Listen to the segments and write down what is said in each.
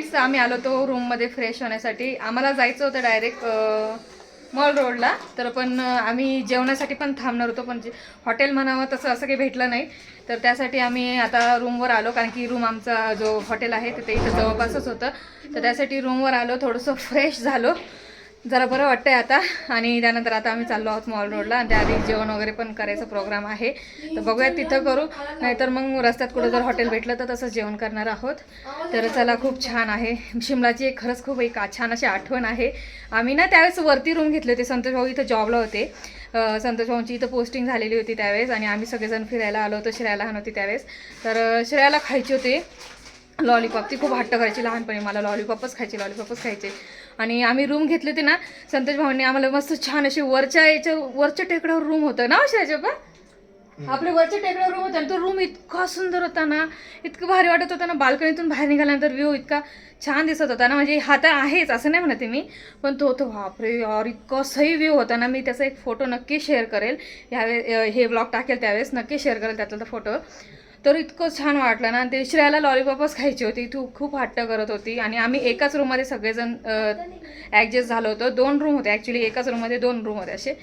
Friends आम्ही आलो तो रूममध्ये फ्रेश होण्यासाठी. आम्हाला जायचं होतं डायरेक्ट मॉल रोडला तर पण आम्ही जेवणासाठी पण थांबणार होतो पण जे हॉटेल म्हणावं तसं असं काही भेटलं नाही. तर त्यासाठी आम्ही आता रूमवर आलो कारण की रूम आमचा जो हॉटेल आहे तिथे इथं जवळपासच होतं. तर त्यासाठी रूमवर आलो थोडंसं फ्रेश झालो. जरा बरं वाटतंय आता. आणि त्यानंतर आता आम्ही चाललो आहोत मॉल रोडला आणि त्याआधी जेवण वगैरे पण करायचा प्रोग्राम आहे. तर बघूयात तिथं करू. नाहीतर मग रस्त्यात कुठं जर हॉटेल भेटलं तर तसंच जेवण करणार आहोत. तर चला खूप छान आहे. शिमलाची एक खरंच खूप एक छान अशी आठवण आहे. आम्ही ना त्यावेळेस वरती रूम घेतले होते. संतोष भाऊ इथं जॉबला होते. संतोष भाऊंची इथं पोस्टिंग झालेली होती त्यावेळेस. आणि आम्ही सगळेजण फिरायला आलो होतो. श्रेयाला लहान होती त्यावेळेस. तर श्रेयाला खायची होती. लॉलीपॉप ती खूप हट्ट करायची लहानपणी. मला लॉलीपॉपच खायचे लॉलीपॉपच खायचे. आणि आम्ही रूम घेतली होती ना संतोष भाऊंनी आम्हाला मस्त छान अशी वरच्या याच्या वरच्या टेकड्यावर रूम होतं. ना शाहजोबा आपल्या वरच्या टेकड्यावर रूम होता आणि तो रूम इतका सुंदर होता ना इतकं भारी वाटत होता ना बाल्कनीतून बाहेर निघाल्यानंतर व्ह्यू इतका छान दिसत होता ना म्हणजे हा तर आहेच असं नाही म्हणते मी पण तो तो बापरे यार इतका सही व्ह्यू होता ना मी त्याचा एक फोटो नक्की शेअर करेल. यावे हे ब्लॉग टाकेल त्यावेळेस नक्की शेअर करेल त्यातला फोटो तर इतकं छान वाटलं ना. ते श्रेयाला लॉलीपॉपच खायची होती. तू खूप हट्ट करत होती. आणि आम्ही एकाच रूममध्ये सगळेजण ॲडजस्ट झालो होतो. दोन रूम होते. ॲक्च्युली एकाच रूममध्ये दोन रूम होते असे.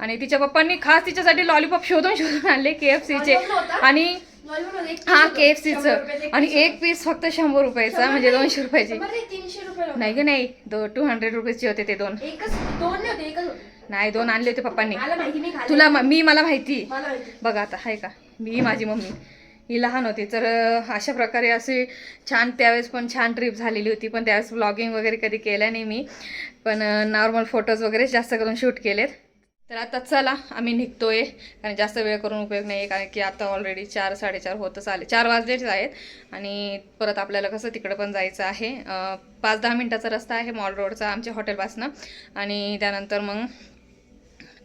आणि तिच्या पप्पांनी खास तिच्यासाठी लॉलीपॉप शोधून शोधून आणले के एफ सीचे आणि हा के एफ सीचं आणि एक पीस फक्त शंभर रुपयाचा म्हणजे दोनशे रुपयाची. नाही ग नाही. दो टू हंड्रेड रुपीजचे होते ते दोन. नाही दोन आणले होते पप्पांनी. तुला म- मला माहिती. बघा आता आहे का? मी माझी मम्मी. ही लहान होती. तर अशा प्रकारे अशी छान त्यावेळेस पण छान ट्रिप झालेली होती. पण त्यावेळेस ब्लॉगिंग वगैरे कधी केलं नाही मी. पण नॉर्मल फोटोज वगैरे जास्त करून शूट केलेत. तर आता चला आम्ही निघतोय. कारण जास्त वेळ करून उपयोग नाही आहे कारण की आता ऑलरेडी चार साडेचार होतच आले चार वाजलेच आहेत. आणि परत आपल्याला कसं तिकडं पण जायचं आहे. पाच दहा मिनटाचा रस्ता आहे मॉल रोडचा आमच्या हॉटेलपासनं आणि त्यानंतर मग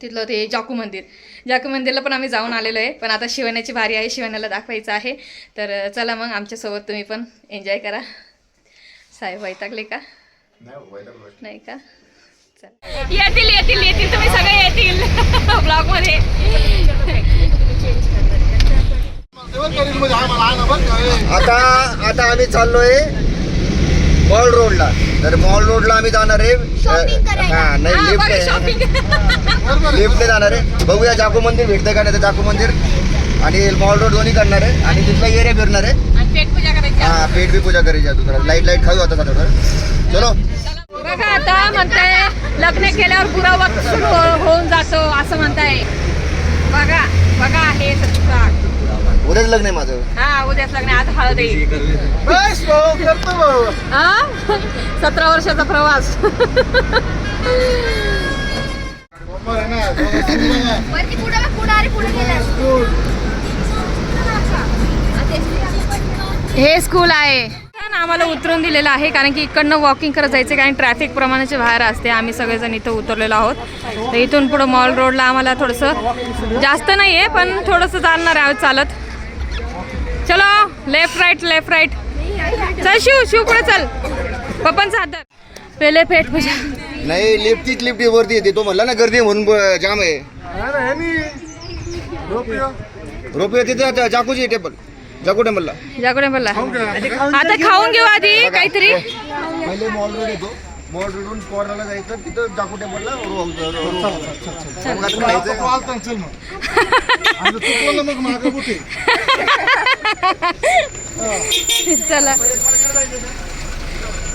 तिथलं ते जाकू मंदिर. जाकू मंदिरला पण आम्ही जाऊन आलेलो आहे. पण आता शिवण्याची भारी आहे. शिवण्याला दाखवायचं आहे. तर चला मग आमच्यासोबत तुम्ही पण एन्जॉय करा. साहेब वैतागले का? नाही का? चल. येतील येतील येतील. तुम्ही सगळे येतील. ब्लॉगमध्ये. आता आता आम्ही चाललोय मॉल रोडला. तर मॉल रोडला आम्ही जाणार आहे. हा नाही लिफ्ट लिफ्टने जाणार आहे. बघूया जाकू मंदिर भेटतंय का नाही तर जाकू मंदिर. आणि मॉल रोड दोन्ही करणार आहे. आणि तिथला एरिया फिरणार आहे. हा पेट बी पूजा करायची तुला लाइट लाइट खाऊ आता थोडं चलो. बघा आता म्हणताय लग्न केल्यावर पुरा वक्त सुरू हो- होऊन जातो असं म्हणताय. बघा बघा हे उद्याच लग्न आहे माझं. हा उद्याच लग्न आहे, आज हळद आहे. हा? सतरा वर्षाचा प्रवास. वरती पुढे बघ, पुढे अरे पुढे गेलास. हे स्कूल आहे. ना आम्हाला उतरून दिलेलं आहे कारण की इकडनं वॉकिंग करत जायचं कारण ट्रॅफिक प्रमाणाचे बाहेर असते. आम्ही सगळेजण इथं उतरलेलो आहोत. तर इथून पुढं मॉल रोडला आम्हाला थोडंसं जास्त नाही आहे पण थोडंसं चालणार आहोत चालत. चलो लेफ्ट राईट लेफ्ट राईट चल शिव शिव पुढे चल. पप्पांचा हात धर. पहिले पेट पूजा नाही लिफ्ट तीच लिफ्ट वरती येते. तो म्हणला ना गर्दी आहे म्हणून जाम आहे. रोपे तिथे आता जाकूची टेबल. जाकू टेबलला. जागोडे बोलला आता खाऊन घेऊ आधी काहीतरी. रोडून कोर्नरला जायचं तिथं जाकू टेबलला चला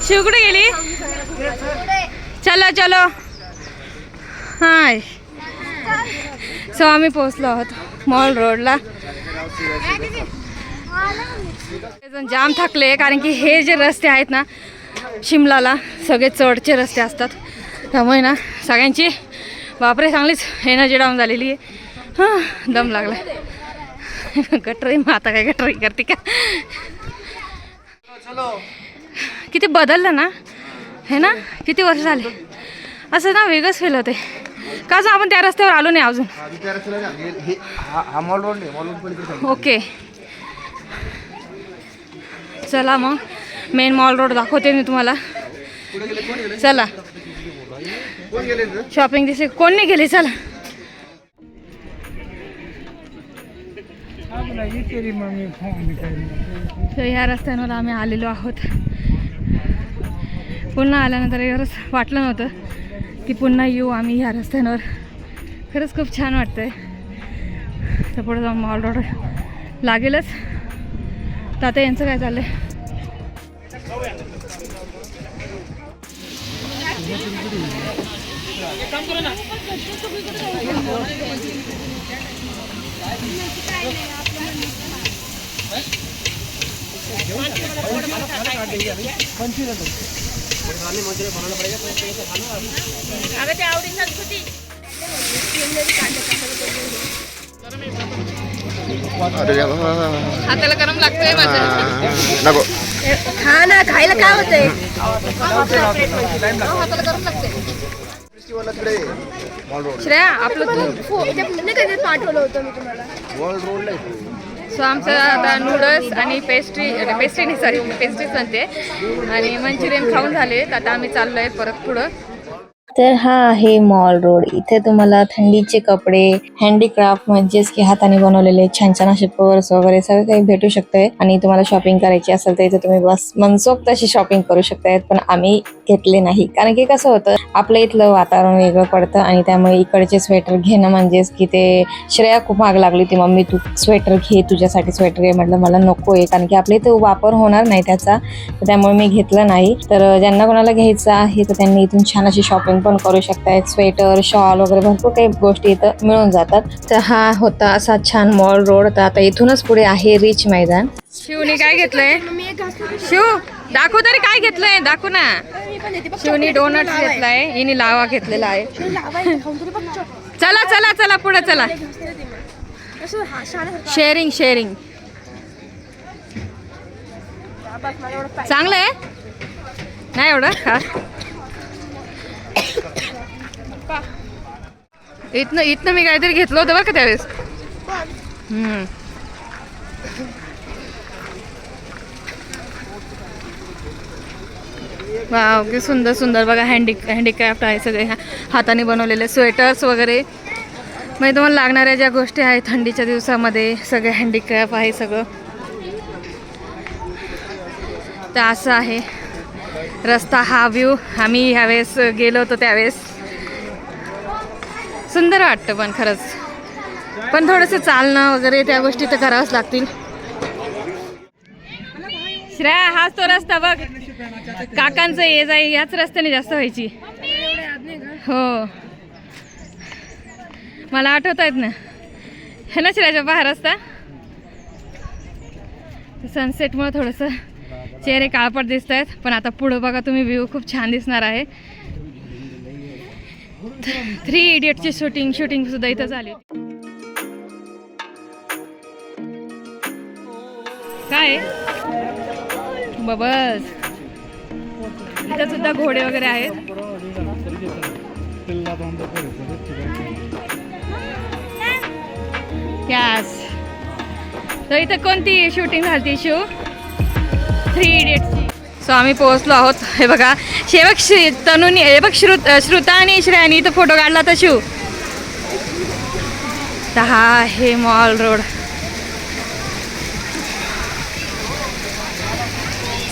शिव कुठे गेली? चलो चलो. हाय. सो आम्ही पोहोचलो आहोत मॉल रोडला. जाम थकले कारण की हे जे रस्ते आहेत ना शिमलाला सगळे चढचे रस्ते असतात. त्यामुळे ना सगळ्यांची बापरे चांगलीच एनर्जी डाऊन झालेली आहे. हां दम लागला. गटरी मग आता काय गटरी करते का? किती बदललं ना? हे ना? किती वर्ष झाले? असं ना वेगळंच फील होते का आपण त्या रस्त्यावर आलो नाही अजून? ओके. चला मग. मेन मॉल रोड दाखवते मी तुम्हाला. चला. शॉपिंग दिसे. कोण नाही गेले? चला. तर ह्या रस्त्यांवर आम्ही आलेलो आहोत. पुन्हा आल्यानंतर एवढंच वाटलं नव्हतं की पुन्हा येऊ आम्ही ह्या रस्त्यांवर. खरंच खूप छान वाटतंय. तर पुढे जाऊन मॉल रोड लागेलच. तर आता यांचं काय चाललं आहे चाललंय अरे देवा. हाताला गरम लागतंय माझ्या हा, नको. खा ना खायला काय होतंय? श्रेया आपलं तू म्हणजे पाठवलं होतं मी तुम्हाला? सो आमचं आता नूडल्स आणि पेस्ट्री पेस्ट्री नाही सॉरी पेस्ट्रीच म्हणते आणि मंचुरियन खाऊन झाले. आता आम्ही चाललोय परत पुढं. तर हा आहे मॉल रोड इथे तुम्हाला थंडीचे कपडे हँडीक्राफ्ट म्हणजेच की हाताने बनवलेले छान छान असे पर्स वगैरे सगळं काही भेटू शकतंय. आणि तुम्हाला शॉपिंग करायची असेल तर इथे तुम्ही बस मनसोक्त अशी शॉपिंग करू शकताय पण आम्ही घेतले नाही. कारण की कसं होतं आपल्या इथलं वातावरण वेगळं पडतं आणि त्यामुळे इकडचे स्वेटर घेणं म्हणजेच की ते श्रेया खूप माग लागली होती मम्मी तू स्वेटर घे तुझ्यासाठी स्वेटर घे. म्हटलं मला नको आहे. कारण की आपल्या इथं वापर होणार नाही त्याचा. त्यामुळे मी घेतलं नाही. तर ज्यांना कोणाला घ्यायचं आहे तर त्यांनी इथून छान अशी शॉपिंग पण करू शकताय स्वेटर शॉल वगैरे भरपूर काही गोष्टी इथं मिळून जातात. तर हा होता असा छान मॉल रोड तर आता इथूनच पुढे आहे रिच मैदान. शिवनी काय घेतलंय? शिव दाखव तरी काय घेतलंय? दाखव ना. शिवनी डोनट घेतलाय. हिने लावा घेतलेला आहे. चला चला चला पुढे चला. शेअरिंग शेअरिंग चांगलं आहे? नाही एवढं? इथनं इथनं मी काहीतरी घेतलं होतं बरं का त्यावेळेस. वा वाव सुंदर सुंदर बघा हँडी हँडीक्राफ्ट आहे सगळे. ह्या हाताने बनवलेले स्वेटर्स वगैरे. म्हणजे तुम्हाला लागणाऱ्या ज्या गोष्टी आहेत थंडीच्या दिवसामध्ये सगळे हँडीक्राफ्ट आहे सगळं. तर असं आहे. रस्ता हा व्ह्यू आम्ही ह्यावेळेस गेलो होतो त्यावेळेस. सुंदर वाटतं पण खरंच. पण थोडंसं चालणं वगैरे त्या गोष्टी तर करावंच लागतील. श्रेया हाच तो रस्ता बघ. काकांचं ये जाई याच रस्त्याने जास्त व्हायची. हो. मला आठवत आहेत ना हे ना श्रेयाच्या पहा रस्ता? सनसेटमुळं थोडंसं चेहरे काळपट दिसत आहेत पण आता पुढं बघा तुम्ही व्ह्यू खूप छान दिसणार आहे. थ्री इडियटची शूटिंग शूटिंग सुद्धा इथं झाली. काय? बबस. इथं सुद्धा घोडे वगैरे आहेत. तर इथं कोणती शूटिंग झाली शू थ्री इडियट्सची सो आम्ही पोहोचलो आहोत. हे बघा. शेवक श्री तनुनी हे बघ श्रुत श्रुता आणि श्रेयानी इथं फोटो काढला तर शिव. तर हा आहे मॉल रोड.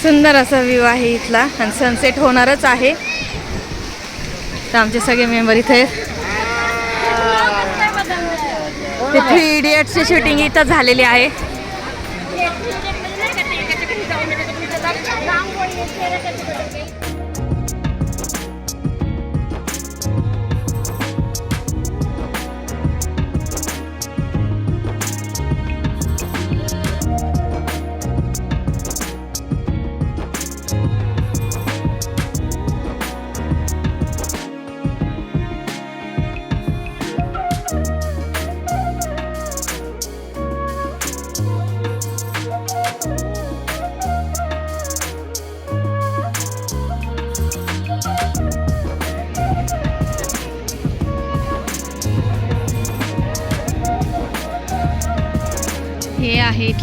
सुंदर असा व्ह्यू आहे इथला. आणि सनसेट होणारच आहे. तर आमचे सगळे मेंबर इथे ते थ्री इडियट्सची शूटिंग इथं झालेली आहे.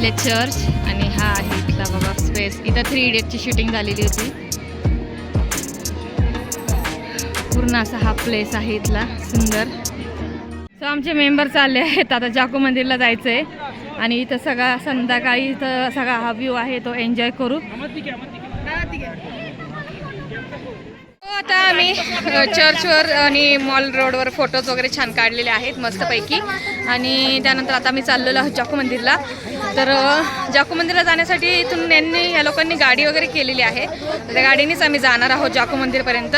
इथले चर्च आणि हा आहे इथला बाबा स्पेस इथं थ्री इडियटची शूटिंग झालेली होती. पूर्ण असा हा प्लेस आहे इथला. सुंदर. सो आमचे मेंबर चालले आहेत. आता जाको मंदिरला जायचं आहे आणि इथं सगळा संध्याकाळी इथं सगळा हा व्ह्यू आहे. तो एन्जॉय करू. हो, आता आम्ही चर्चवर आणि मॉल रोडवर फोटोज वगैरे छान काढलेले आहेत मस्तपैकी. आणि त्यानंतर आता मी चाललेलो आहोत जाकू मंदिरला. तर जाकू मंदिरला जाण्यासाठी इथून यांनी या लोकांनी गाडी वगैरे केलेली आहे. तर त्या गाडीनेच आम्ही जाणार आहोत जाकू मंदिरपर्यंत.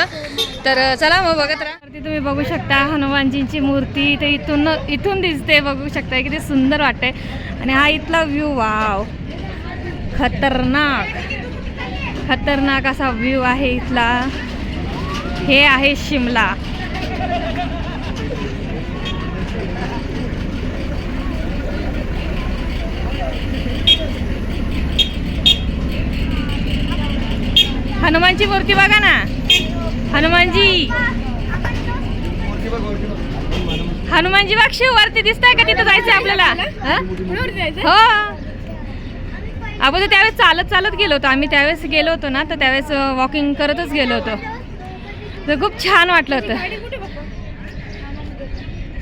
तर चला मग बघत राहा. तुम्ही बघू शकता हनुमानजींची मूर्ती. ते इथून इथून दिसते बघू शकता किती सुंदर वाटते आणि हा इथला व्ह्यू वाव खतरनाक. खतरनाक असा व्ह्यू आहे इथला. हे आहे शिमला. हनुमानची मूर्ती बघा ना. हनुमानजी. हनुमानजी बघ वरती दिसतंय का तिथं जायचं आपल्याला? हो? अगोदर त्यावेळेस चालत चालत गेलो होतो. आम्ही त्यावेळेस गेलो होतो ना तर त्यावेळेस वॉकिंग करतच गेलो होतो. तर खूप छान वाटलं होतं.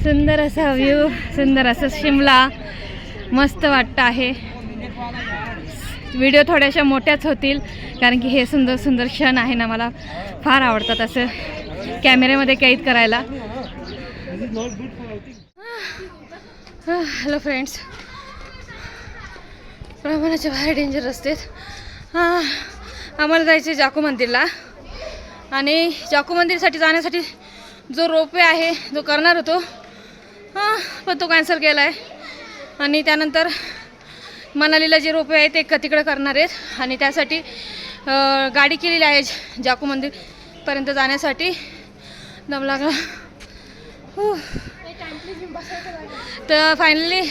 सुंदर असा व्ह्यू सुंदर असं शिमला. मस्त वाटतं आहे. व्हिडिओ थोड्याशा मोठ्याच होतील कारण की हे सुंदर सुंदर क्षण आहे ना मला. फार आवडतात असं कॅमेऱ्यामध्ये कैद करायला. हॅलो फ्रेंड्स प्रमाणाच्या बाहेर डेंजर असते हां आम्हाला जायचे जाकू मंदिरला. आणि जाकू मंदिरसाठी जाण्यासाठी जो रोपवे आहे जो करणार होतो हां पण तो कॅन्सल केला आहे आणि त्यानंतर मनालीला जे रोपवे आहे ते तिकडे तिकडं करणार आहेत. आणि त्यासाठी गाडी केलेली आहे जाकू मंदिरपर्यंत जाण्यासाठी. दम लागला. तर फायनली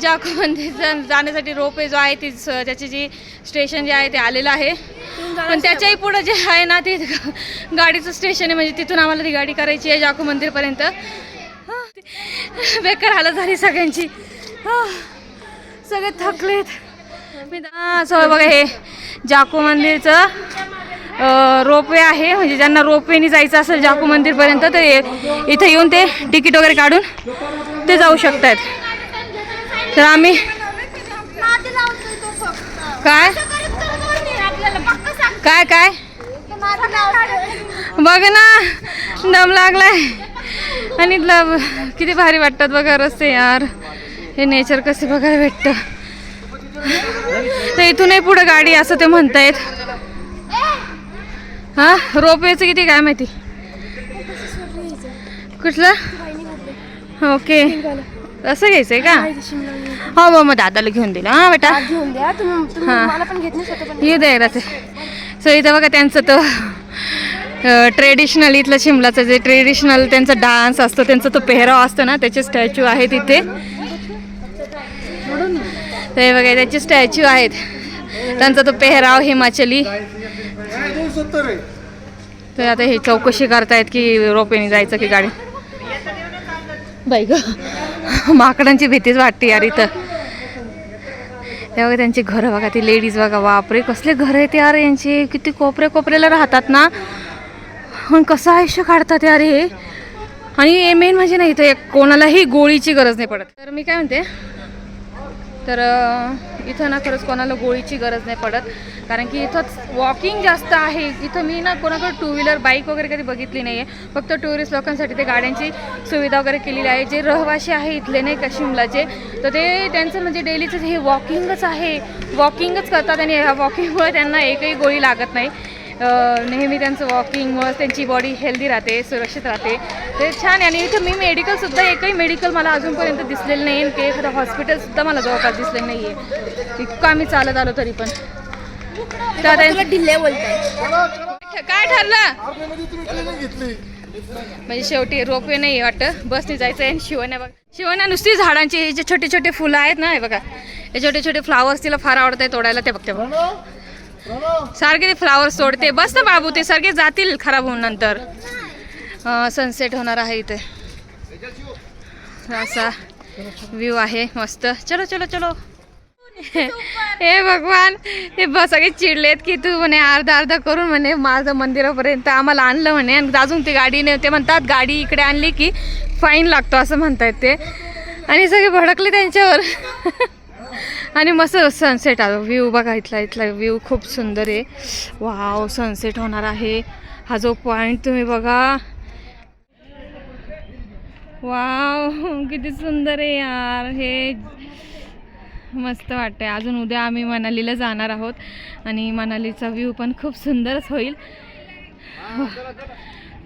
जाकू मंदिर जा- जाण्यासाठी रोपवे जो आहे ती त्याची जी स्टेशन जे आहे ते आलेलं आहे. पण त्याच्याही पुढं जे आहे ना ते गाडीचं स्टेशन आहे. म्हणजे तिथून आम्हाला ती गाडी करायची आहे जाकू मंदिरपर्यंत बेकार हालत झाली सगळ्यांची. हा, सगळे थकलेत मी असं बघा हे जाकू मंदिरचं रोपवे आहे. म्हणजे ज्यांना रोपवेने जायचं असेल जाकू मंदिरपर्यंत तर ये- इथे येऊन ते तिकीट वगैरे काढून ते जाऊ शकतात. तर आम्ही काय? काय काय? बघ ना दम लागलाय. आणि किती भारी वाटतात बघा रस्ते यार. हे नेचर कसे बघायला भेटतं? तर इथूनही पुढे गाडी असं ते म्हणतायत. हा? रोपवेचं किती काय माहिती? कुठलं? ओके. असं घ्यायचंय का? हो मग मग दादाला घेऊन दिलं हा बेटा. घेऊन द्या. हां. येऊ दे एकदा ते. सो इथं बघा त्यांचं तो ट्रेडिशनल इथलं शिमलाचं जे ट्रेडिशनल त्यांचा डान्स असतो त्यांचा तो पेहराव असतो ना त्याचे स्टॅच्यू आहे तिथे ते बघा त्याचे स्टॅच्यू आहेत. त्यांचा तो पेहराव हिमाचली. तर आता हे चौकशी करतायत की रोपेने जायचं की गाडी. बाई ग माकडांची भीतीच वाटते यार इथं. तेव्हा त्यांची घरं बघा ती लेडीज बघा बापरे कसले घर आहेत यार यांचे. किती कोपरे कोपऱ्याला राहतात ना. आणि कसं आयुष्य काढतात यार हे. आणि मेन म्हणजे नाही इथं कोणालाही गोळीची गरज नाही पडत. तर मी काय म्हणते तर इथं ना खरंच कोणाला गोळीची गरज नाही पडत. कारण की इथंच वॉकिंग जास्त आहे. इथं मी ना कोणाकडे टू व्हीलर बाईक वगैरे कधी बघितली नाही आहे फक्त टुरिस्ट लोकांसाठी ते गाड्यांची सुविधा वगैरे केलेली आहे. जे रहिवाशी आहे इथले नाही का शिमलाचे तर ते त्यांचं म्हणजे डेलीचं हे वॉकिंगच आहे. वॉकिंगच करतात आणि ह्या वॉकिंगमुळे त्यांना एकही गोळी लागत नाही. नेहमी त्यांचं वॉकिंगमुळे त्यांची बॉडी हेल्दी राहते सुरक्षित राहते. ते छान आहे. आणि इथं मी मेडिकलसुद्धा एकही मेडिकल मला अजूनपर्यंत दिसलेलं नाही. आणि ते एखादं हॉस्पिटलसुद्धा मला जवळपास दिसलेलं नाही आहे इतकं आम्ही चालत आलो तरी पण. तर आता- तुला ढिल्ले बोलताय. काय ठरलं? म्हणजे शेवटी रोपवे नाही वाटतं. बसने जायचं आहे आणि शिवण्या बघा. शिवण्या नुसती झाडांची हे जे छोटे छोटे फुलं आहेत ना हे बघा. हे छोटे छोटे फ्लावर्स तिला फार आवडत आहे तोडायला ते बघते बघ. सारखे ते फ्लावर्स तोडते बस ना बाबू ते सारखे जातील खराब होऊन नंतर. सनसेट होणार आहे इथे. असा व्ह्यू आहे मस्त. चलो चलो चलो. हे भगवान हे सगळे चिडलेत की तू म्हणे अर्धा अर्धा करून म्हणे माझं मंदिरापर्यंत आम्हाला आणलं म्हणे. आणि अजून ती गाडीने ते म्हणतात गाडी इकडे आणली की फाईन लागतो असं म्हणतायत ते. आणि सगळे भडकले त्यांच्यावर. आणि मस्त सनसेट आलो. व्ह्यू बघा इथला इथला व्ह्यू खूप सुंदर आहे. वाव सनसेट होणार आहे. हा जो पॉईंट तुम्ही बघा. वाव किती सुंदर आहे यार. हे मस्त वाटतंय. अजून उद्या आम्ही मनालीला जाणार आहोत आणि मनालीचा व्ह्यू पण खूप सुंदरच होईल.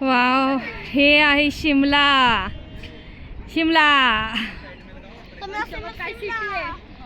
वाव हे आहे शिमला. शिमला.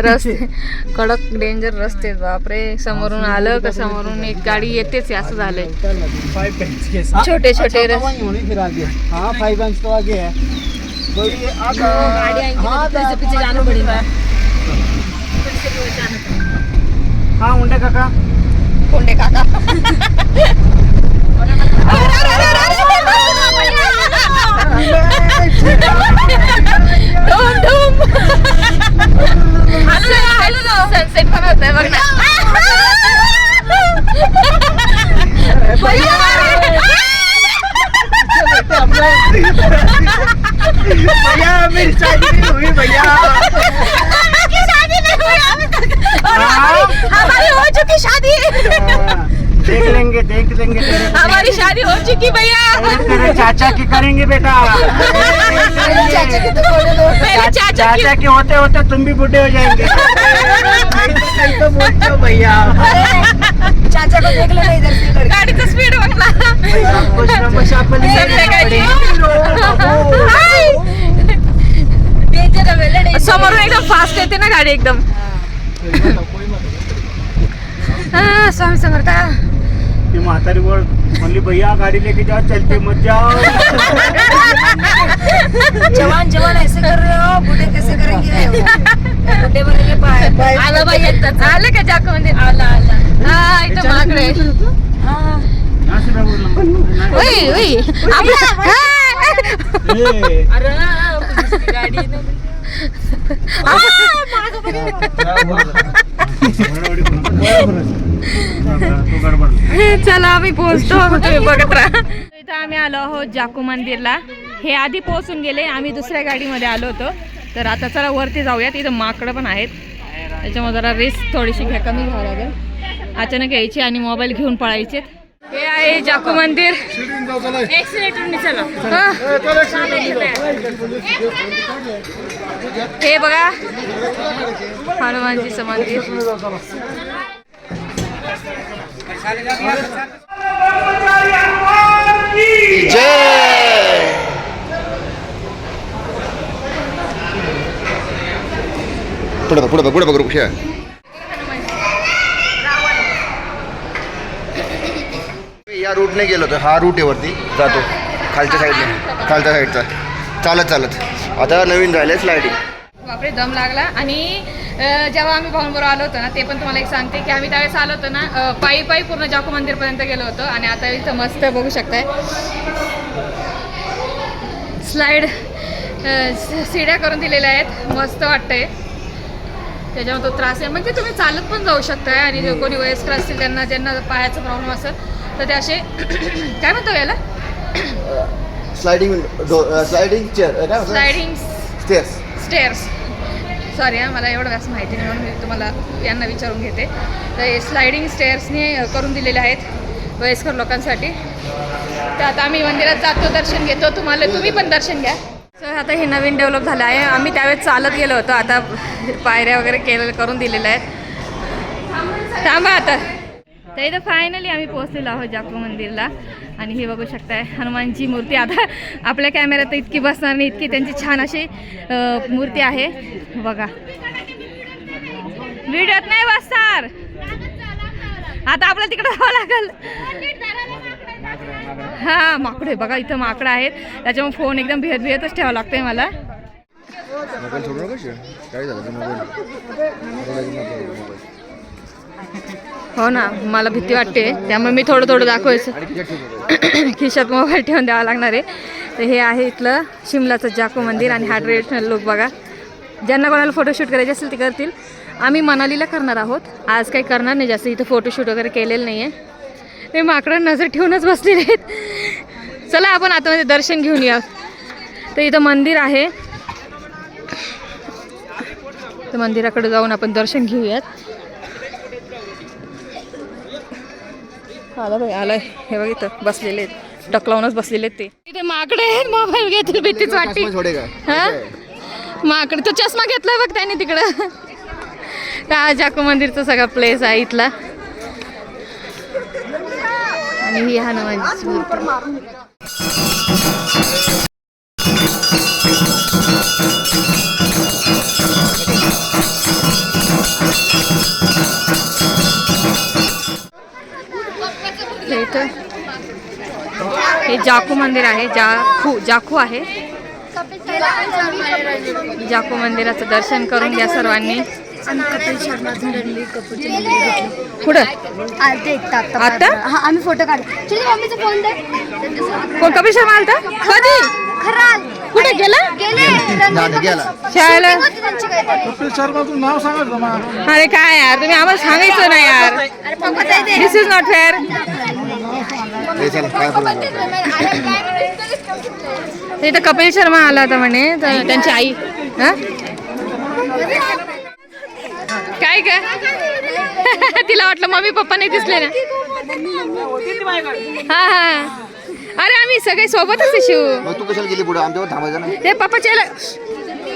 रस्ते कडक डेंजर रस्ते बापरे समोरून आलं का समोरून एक गाडी येतेच असं झालंय छोटे छोटे हाँ है हाँ हाँ उंडे काका कोंडे काका धूम धूम सनसेट पण होत आहे बघ ना भैया मेरी शादी नहीं हुई भैया हमारी हो चुकी शादी। हाँ, देख लेंगे देख लेंगे हमारी शादी हो चुकी भैया। तेरे चाचा की करेंगे बेटा। चाचा की चाचा के होते होते तुम भी बूढ़े हो जाएँगे। तो बोलते हो भैया। गाडीचं स्पीड बघ ना आपको श्रम शापली संध्याकाळची. समोरून एकदम फास्ट येते ना गाडी एकदम। हा, स्वामी समर्थ ती म्हातारी बोल म्हणली भैया गाडी लेके जाओ चलते मत जाओ. जवान जवान ऐसे कर रहे हो? बूढ़े कैसे करेंगे? बूढ़े बनेंगे पाए आलं बाई एकदाच. आलं का जाको म्हणजे आला आला. हा इथं माकडे यहाँ से मैं बोल रहा हूँ। ओय ओय. आपला हा. चला आम्ही पोहोचतो. तुम्ही बघत राहा. इथं आम्ही आलो आहोत जाकू मंदिरला. हे आधी पोहोचून गेले आम्ही दुसऱ्या गाडीमध्ये आलो होतो. तर आता चला वरती जाऊयात. इथं माकडं पण आहेत. त्याच्यामुळे जरा रिस्क थोडीशी घ्या कमी घ्यावं लागेल. अचानक यायची आणि मोबाईल घेऊन पळायचे हे आहे जाकू मंदिर. हे. बघा हनुमानजीचं मंदिर. जय पुढे बघ पुढे बघ पुढे बघ रुपया या रूटने गेलो होतो. हा रूट आहे वरती. जातो. खालच्या साईडने खालच्या साईडचा चालत चालत. आता नवीन झालं स्लायडिंग बापरे दम लागला. आणि जेव्हा आम्ही भाऊंबरोबर आलो होतो ना ते पण तुम्हाला एक सांगते की आम्ही त्यावेळेस आलो होतो ना पायी पायी पूर्ण जाकू मंदिरपर्यंत गेलो होतो. आणि आता इथं मस्त बघू शकताय. स्लाईड सिड्या करून दिलेल्या आहेत. मस्त वाटतंय. त्याच्यामुळे तो त्रास आहे. म्हणजे तुम्ही चालत पण जाऊ शकताय आणि जे कोणी वयस्कर असतील त्यांना ज्यांना पायाचा प्रॉब्लेम असेल तर ते असे काय म्हणतो याला? Sliding sliding chair sliding stairs stairs sorry हा मला एवढं जास्त माहिती नाही म्हणून मी तुम्हाला यांना विचारून घेते. तर हे स्लायडिंग स्टेअर्सने करून दिलेले आहेत वयस्कर लोकांसाठी. तर आता आम्ही मंदिरात जातो दर्शन घेतो. तुम्हाला तुम्ही पण दर्शन घ्या. सर आता हे नवीन डेव्हलप झालं आहे. आम्ही त्यावेळेस चालत गेलो होतो. आता पायऱ्या वगैरे केलेलं करून दिलेल्या आहेत थांबा आता. तर इथं फायनली आम्ही पोहोचलेलो आहोत जाकू मंदिरला. आणि हे बघू शकताय हनुमानची मूर्ती. आता आपल्या कॅमेऱ्यात इतकी बसणार नाही इतकी त्यांची छान अशी मूर्ती आहे. बघा. व्हिडिओत नाही बसणार. आता आपल्याला तिकडे जावं लागेल. हा माकडे. बघा इथं माकडं आहेत. त्याच्यामुळे फोन एकदम भियत भियतच ठेवावा लागतोय मला. मोबाईल सोडू नका काय झालं? हो ना मला भीती वाटते. त्यामुळे मी थोडं थोडं दाखवायचं. खिशात मोबाईल ठेवून द्यावा लागणार आहे. तर हे आहे इथलं शिमलाचं जाको मंदिर आणि हा ट्रेडिशनल लुक बघा. ज्यांना कोणाला फोटोशूट करायचे असेल ते करतील. आम्ही मनालीला करणार आहोत. आज काही करणार नाही जास्त इथं फोटोशूट वगैरे केलेलं नाही आहे ते माकडं नजर ठेवूनच बसलेले आहेत. चला आपण आतमध्ये दर्शन घेऊन या. तर इथं मंदिर आहे. तर मंदिराकडे जाऊन आपण दर्शन घेऊयात. आलं बाई आलंय. हे बघ इथं बसलेले आहेत. टकलावूनच बसलेले आहेत ते. इथे माकडे आहेत मोबाईल घेतील भीतीच वाटते. हा? माकडे तो चष्मा घेतलाय बघ त्याने तिकडं. राजाको मंदिरचा सगळा प्लेस आहे इथला. आणि ही हनुमानची इथं हे जाकू मंदिर आहे जाखू जाखू आहे. जाकू मंदिराचं दर्शन करून घ्या सर्वांनी. कुठं? आलते एक तास आता? हा आम्ही फोटो काढले मम्मीचा फोन दे. कोण कपिल शर्मा आलता? कधी? खराल. कुठे? गेला? गेले. शाळेला? होती त्यांची काहीतरी. अरे काय यार? तुम्ही आम्हाला सांगायचं ना यार. अरे पप्पा ताई दे. दिस इज नॉट फेअर हे चला काय बोलायचं इथं कपिल शर्मा आला होता म्हणे तर त्यांची आई. हा? काय काय तिला वाटलं मम्मी पप्पा नाही दिसले ना हा हा अरे आम्ही सगळे सोबतच आहे शिव मग तू कशाला गेली पुढे आमच्यावर थांबायचं ना ते पप्पाच्या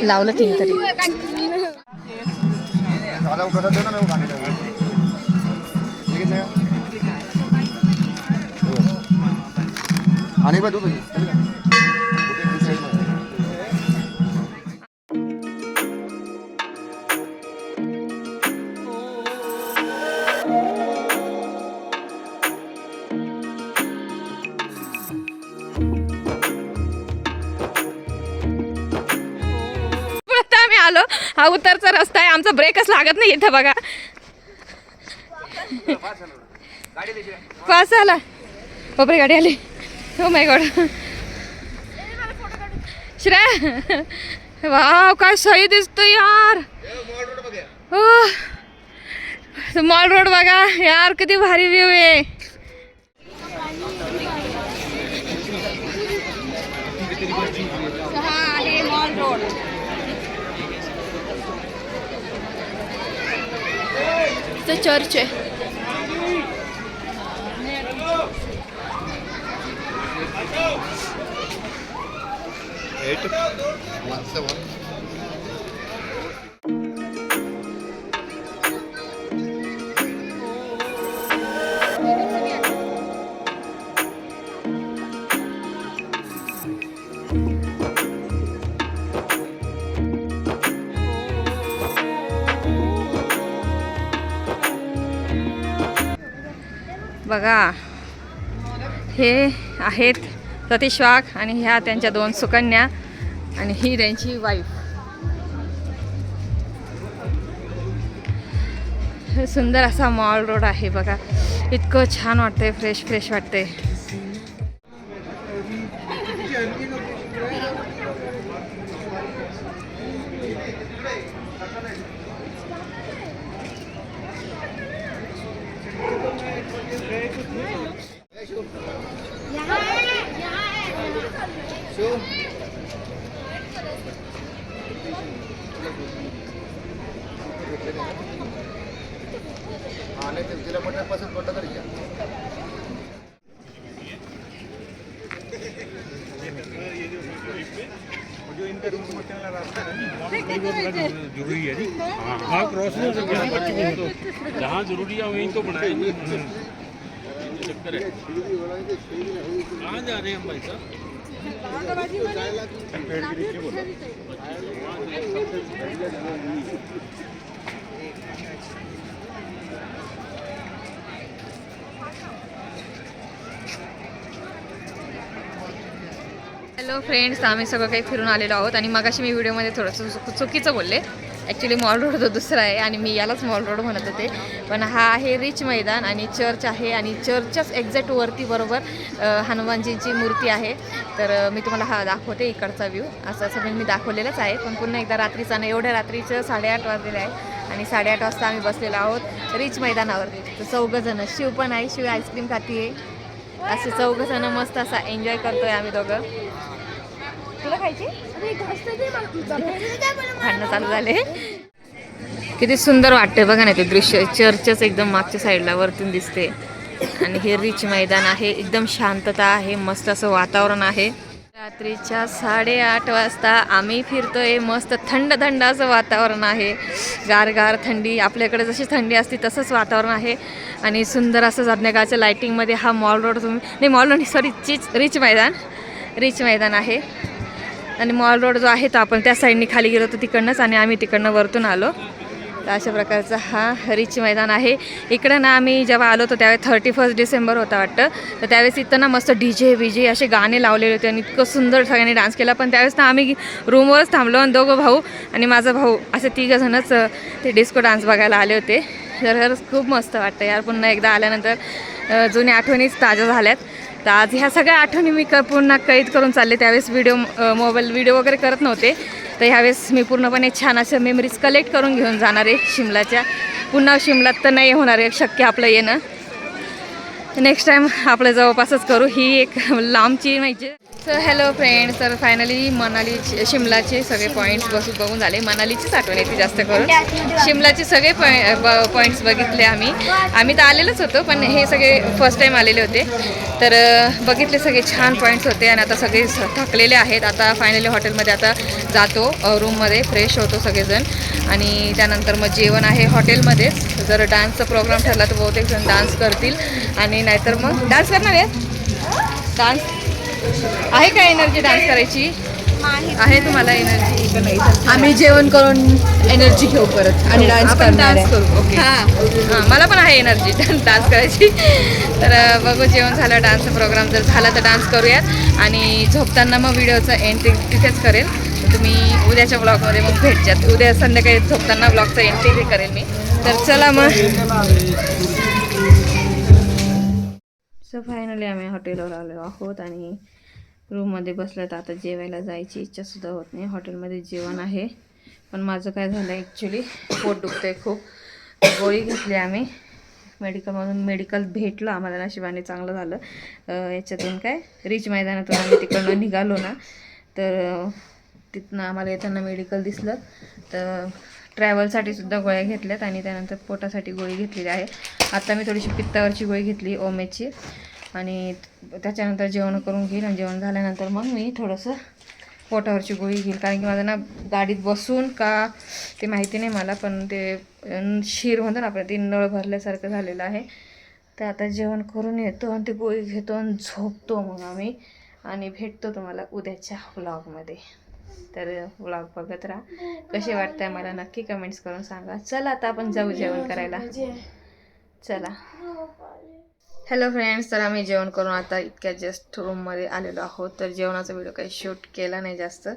लावलं तिने तरी दे ना मी. ठीक आहे? हो. आणि बघ तू तुझी. हा उतरचा रस्ता आहे. आमचा ब्रेकच लागत नाही इथं बघा. पास आला बापरे गाडी आली. हो माय गॉड श्रेय वाव काय सही दिसतो यार. हो मॉल रोड बघा. यार किती भारी व्ह्यू आहे हा आहे मॉल रोड इथं चर्च आहे. बघा. हे आहेत सतीश वाघ आणि ह्या त्यांच्या दोन सुकन्या आणि ही त्यांची वाईफ सुंदर असा मॉल रोड आहे बघा. इतकं छान वाटतंय फ्रेश फ्रेश वाटतंय. जरूरी है जी. हाँ क्रॉस सकता जहाँ जरूरी है वहीं तो बनाए. चक्कर है कहाँ जा रहे हैं हम भाई साहब हॅलो फ्रेंड्स आम्ही सगळं काही फिरून आलेलो आहोत आणि मगाशी मी व्हिडिओमध्ये थोडंसं चुक- चुकीचं बोलले. ॲक्च्युली मॉल रोड तो दुसरा आहे आणि मी यालाच मॉल रोड म्हणत होते. पण हा आहे रिच मैदान आणि चर्च आहे आणि चर्चच्याच एक्झॅक्ट वरती बरोबर हनुमानजीची हनुमानजींची मूर्ती आहे. तर मी तुम्हाला हा दाखवते इकडचा व्ह्यू असं असं मी दाखवलेलंच आहे. पण पुन्हा एकदा रात्रीचा नाही एवढ्या रात्रीचं साडेआठ वाजलेलं आहे आणि साडेआठ वाजता आम्ही बसलेलो आहोत रिच मैदानावर. तर चौघं जण शिव पण आहे. शिव आईस्क्रीम खाती आहे असे चौघं जण मस्त असा एन्जॉय करतोय आम्ही दोघं. तुला खायची? भांडणं चालू झाले. किती सुंदर वाटतंय बघा ना ते दृश्य. चर्चच एकदम मागच्या साईडला वरतून दिसते. आणि हे रिच मैदान आहे. एकदम शांतता आहे. मस्त असं वातावरण आहे. रात्रीच्या साडेआठ वाजता आम्ही फिरतोय. मस्त थंड थंड असं वातावरण आहे. गार गार थंडी. आपल्याकडे जशी थंडी असते तसंच वातावरण आहे. आणि सुंदर असं संध्याकाळच्या लाईटिंगमध्ये हा मॉल रोड तुम्ही नाही मॉल रोड सॉरी चिच रिच मैदान. रिच मैदान आहे. आणि मॉल रोड जो आहे तो आपण त्या साईडनी खाली गेलो होतो तिकडनंच आणि आम्ही तिकडनं वरतून आलो. तर अशा प्रकारचा हा रिच मैदान आहे. इकडं ना आम्ही जेव्हा आलो होतो त्यावेळेस थर्टी फर्स्ट डिसेंबर होता वाटतं. तर त्यावेळेस इथं ना मस्त डी जे विजे असे गाणे लावलेले होते आणि इतकं सुंदर सगळ्यांनी डान्स केला. पण त्यावेळेस ना आम्ही रूमवरच थांबलो आणि दोघं भाऊ आणि माझा भाऊ असे तिघं जणच ते डिस्को डान्स बघायला आले होते. खरंच खूप मस्त वाटतं यार. पुन्हा एकदा आल्यानंतर जुन्या आठवणीच ताज्या झाल्यात. तर आज ह्या सगळ्या आठवणी मी क पुन्हा कैद करून चालले. त्यावेळेस व्हिडिओ मोबाईल व्हिडिओ वगैरे करत नव्हते. तर ह्यावेळेस मी पूर्णपणे छान अशा मेमरीज कलेक्ट करून घेऊन जाणार आहे शिमलाच्या. पुन्हा शिमलात तर नाही होणार आहे शक्य आपलं येणं. नेक्स्ट टाईम आपलं जवळपासच करू. ही एक लांबची माहिती sir hello friend sir finally Manali शिमलाचे सगळे पॉईंट्स बसून बघून झाले. मनालीचीच आठवण येते जास्त करून. शिमलाचे सगळे पॉईंट्स बघितले आम्ही. आम्ही तर आलेलोच होतो पण हे सगळे फर्स्ट टाईम आलेले होते. तर बघितले सगळे छान पॉईंट्स होते आणि आता सगळे थकलेले आहेत. आता फायनली हॉटेलमध्ये आता जातो रूममध्ये फ्रेश होतो सगळेजण. आणि त्यानंतर मग जेवण आहे हॉटेलमध्येच जर डान्सचा प्रोग्राम ठरला तर बहुतेक जण डान्स करतील. आणि नाहीतर मग डान्स करणार आहेत? डान्स आहे का एनर्जी डान्स करायची? आहे तुम्हाला एनर्जी का नाही आम्ही जेवण करून एनर्जी घेऊ परत आणि डान्स डान्स करू ओके हां मला पण आहे एनर्जी डान्स करायची. तर बघू जेवण झालं डान्सचा प्रोग्राम जर झाला तर डान्स करूयात. आणि झोपताना मग व्हिडिओचा एंड तिथेच करेल. तर तुम्ही उद्याच्या ब्लॉगमध्ये मग भेटच्यात उद्या संध्याकाळी झोपताना ब्लॉगचा तिथे करेल मी. तर चला मग. सो फायनली आम्ही हॉटेलवर आलो आहोत आणि रूममध्ये बसलं तर आता जेवायला जायची इच्छासुद्धा होत नाही. हॉटेलमध्ये जेवण आहे. पण माझं काय झालं ॲक्च्युली पोट दुखतं आहे खूप. गोळी घेतली आम्ही. मेडिकलमधून मेडिकल भेटलं आम्हाला. नशिबाने चांगलं झालं. याच्यातून काय? रिच मैदानातून आम्ही तिकडनं निघालो ना. तर तिथनं आम्हाला येताना मेडिकल दिसलं. तर ट्रॅव्हलसाठी सुद्धा गोळ्या घेतल्यात आणि त्यानंतर पोटासाठी गोळी घेतलेली आहे. आता मी थोडीशी पित्तावरची गोळी घेतली ओमेची. आणि त्याच्यानंतर जेवण करून घेईल आणि जेवण झाल्यानंतर मग मी थोडंसं पोटावरची गोळी घेईल कारण की माझं ना गाडीत बसून का ते माहिती नाही मला पण ते शीर शिर म्हणतो ना आपण ते नळ भरल्यासारखं झालेलं आहे. तर आता जेवण करून येतो आणि ती गोळी घेतो आणि झोपतो मग आम्ही. आणि भेटतो तुम्हाला उद्याच्या व्लॉगमध्ये तर व्लॉग बघत राहा. कसे वाटतंय मला नक्की कमेंट्स करून सांगा. चला आता आपण जाऊ जेवण करायला. चला. हॅलो फ्रेंड्स तर आम्ही जेवण करून आता इतक्या जस्ट रूममध्ये आलेलो आहोत. तर जेवणाचा व्हिडिओ काही शूट केला नाही जास्त.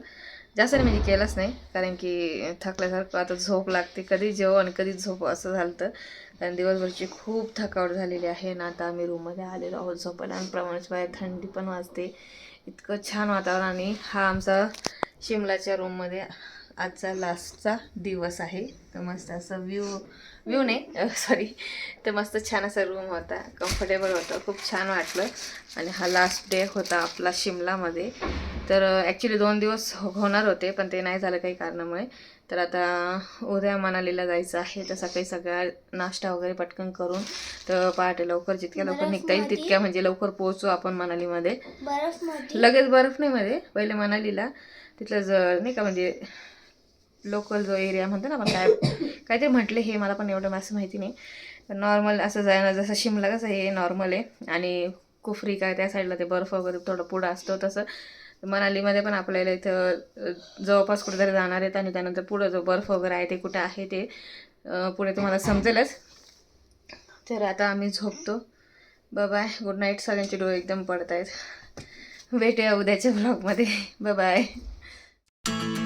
जास्त नाही म्हणजे केलंच नाही. कारण की थकल्यासारखं आता झोप लागते. कधी जेवण कधी झोप असं झालं तर कारण दिवसभरची खूप थकावट झालेली आहे ना आता आम्ही रूममध्ये आलेलो आहोत. झोपायला आणि प्रमाणेच बाहेर थंडी पण वाजते. इतकं छान वातावरण आणि हा आमचा शिमलाच्या रूममध्ये आजचा लास्टचा दिवस आहे. तर मस्त असं व्ह्यू व्ह्यू नाही सॉरी तर मस्त छान असा रूम होता. कम्फर्टेबल होता. खूप छान वाटलं. आणि हा लास्ट डे होता आपला शिमलामध्ये. तर ॲक्च्युली दोन दिवस हो- होणार होते पण ते नाही झालं काही कारणामुळे. तर आता उद्या मनालीला जायचं आहे. तर सकाळी सगळा नाश्ता वगैरे पटकन करून तर पहाटे लवकर जितक्या लवकर निघता येईल तितक्या म्हणजे लवकर पोहोचू आपण मनालीमध्ये. लगेच बर्फ नाही मध्ये पहिले मनालीला. तिथलं ज नाही का म्हणजे लोकल जो एरिया म्हणतो ना आपण काय काहीतरी म्हटले हे मला पण एवढं असं माहिती नाही. नॉर्मल असं जायना जसं शिमला कसं हे नॉर्मल आहे. आणि कुफरी काय त्या साईडला ते बर्फ वगैरे थोडं पुढं असतो तसं. मनालीमध्ये पण आपल्याला इथं जवळपास कुठेतरी जाणार आहेत आणि त्यानंतर पुढं जो बर्फ वगैरे आहे ते कुठं आहे ते पुढे तुम्हाला समजेलच. तर आता आम्ही झोपतो. बाय गुड नाईट सगळ्यांचे डोळे एकदम पडत आहेत भेटूया उद्याच्या ब्लॉगमध्ये बाय thank you